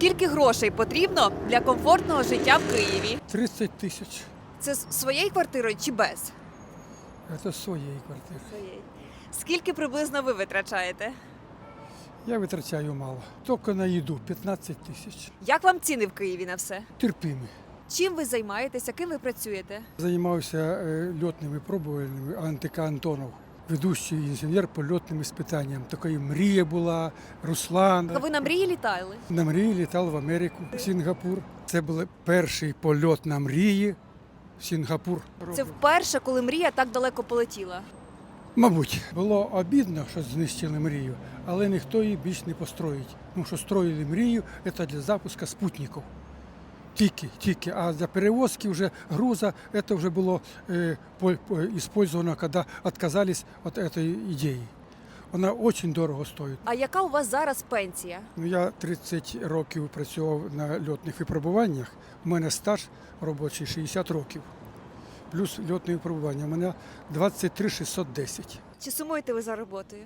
Скільки грошей потрібно для комфортного життя в Києві? 30 тисяч. Це з своєю квартирою чи без? Це з своєї квартири. Своєї. Скільки приблизно ви витрачаєте? Я витрачаю мало. Тільки на їду 15 тисяч. Як вам ціни в Києві на все? Терпимі. Чим ви займаєтеся? Ким ви працюєте? Займався е, льотними пробувальними АНТК Антонов, ведущий інженер по льотним іспитанням. Такої мрія була, Руслан. Ви на мрії літали? На мрії літав в Америку, в Сінгапур. Це був перший польот на мрії в Сінгапур. Це вперше, коли мрія так далеко полетіла. Мабуть, було обідно, що знищили мрію, але ніхто її більш не построїть. Тому що строїли мрію це для запуску спутників. Тільки, тільки. А для перевозки вже груза це вже було е, по, по, использовано, коли відказались від цієї ідеї. Вона дуже дорого стоїть. А яка у вас зараз пенсія? Ну, я 30 років працював на льотних випробуваннях. У мене стаж робочий 60 років. Плюс льотне випробування. У мене 23 610. Чи сумуєте ви за роботою?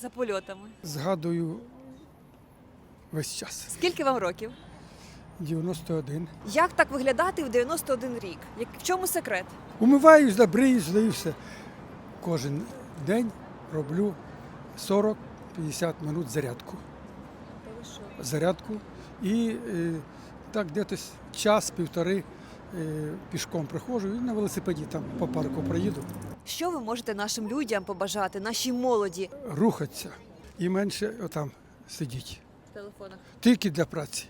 За польотами? Згадую весь час. Скільки вам років? 91. Як так виглядати в 91 рік? Як в чому секрет? Умиваюсь, здаю все. Кожен день роблю 40-50 минут зарядку. Зарядку. І е, так десь час-півтори е, пішком приходжу і на велосипеді там по парку проїду. Що ви можете нашим людям побажати, нашій молоді? Рухатися і менше отам сидіть. В телефонах. Тільки для праці.